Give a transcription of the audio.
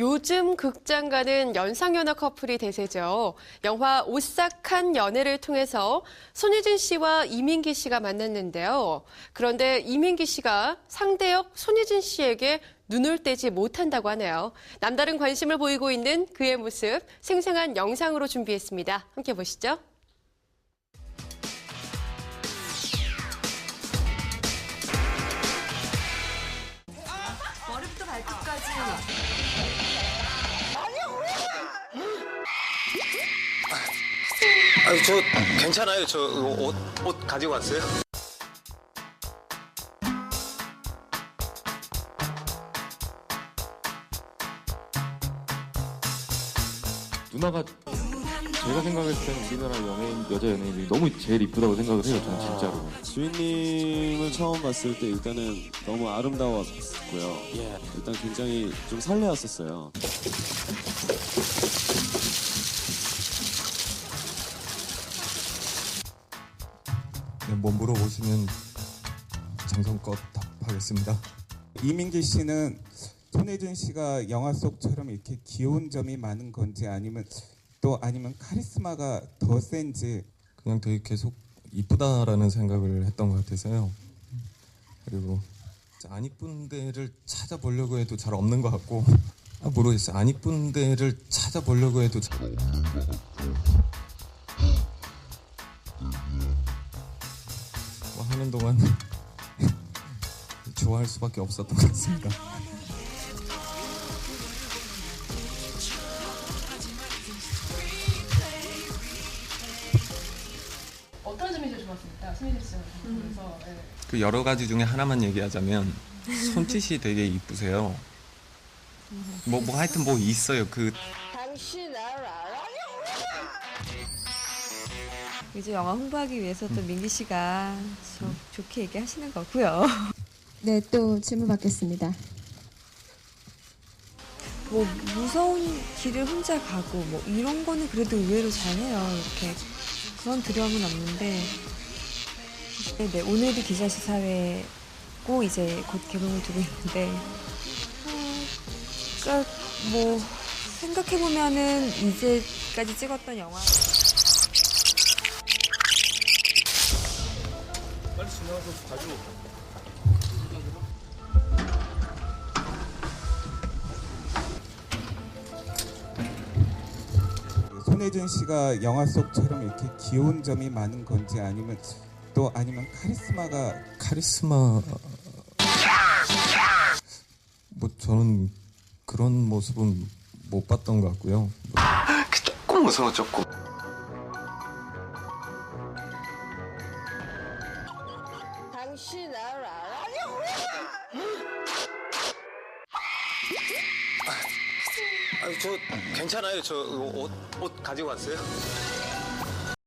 요즘 극장 가는 연상연하 커플이 대세죠. 영화 오싹한 연애를 통해서 손예진 씨와 이민기 씨가 만났는데요. 그런데 이민기 씨가 상대역 손예진 씨에게 눈을 떼지 못한다고 하네요. 남다른 관심을 보이고 있는 그의 모습 생생한 영상으로 준비했습니다. 함께 보시죠. 아니 저 괜찮아요. 저 옷 옷 가지고 왔어요. 누나가 제가 생각했을 때는 우리나라 연예인 여자 연예인들이 너무 제일 이쁘다고 생각을 해요. 저는 진짜로. 주인님을 처음 봤을 때 일단은 너무 아름다웠고요. 일단 굉장히 좀 설레었었어요. 네, 뭐 물어보시면 정성껏 답하겠습니다. 이민기 씨는 손혜준 씨가 영화 속처럼 이렇게 귀여운 점이 많은 건지 아니면 또 아니면 카리스마가 더 센지 그냥 되게 계속 이쁘다라는 생각을 했던 것 같아서요. 그리고 안 이쁜 데를 찾아보려고 해도 잘 없는 것 같고 아, 모르겠어요. 안 이쁜 데를 찾아보려고 해도 잘 없는 것 같고 동안 좋아할 수밖에 없었던 것 같습니다. 어떤 점이 제일 좋았습니까? 손예진 씨랑 보면서. 그 여러 가지 중에 하나만 얘기하자면 손짓이 되게 이쁘세요. 뭐, 뭐 하여튼 뭐 있어요. 그 이제 영화 홍보하기 위해서 또 민기 씨가 좀 좋게 얘기하시는 거고요. 네, 또 질문 받겠습니다. 뭐 무서운 길을 혼자 가고 뭐 이런 거는 그래도 의외로 잘해요. 이렇게 그런 두려움은 없는데 네, 네, 오늘이 기자시 사회고 이제 곧 개봉을 두고 있는데 어, 그러니까 뭐 생각해 보면은 이제까지 찍었던 영화 손혜준 씨가 영화 속처럼 이렇게 귀여운 점이 많은 건지 아니면 또 아니면 카리스마가 카리스마 뭐 저는 그런 모습은 못 봤던 것 같고요. 그 조금 무서워 조금. 아니 저 괜찮아요. 저 옷 옷 가지고 왔어요.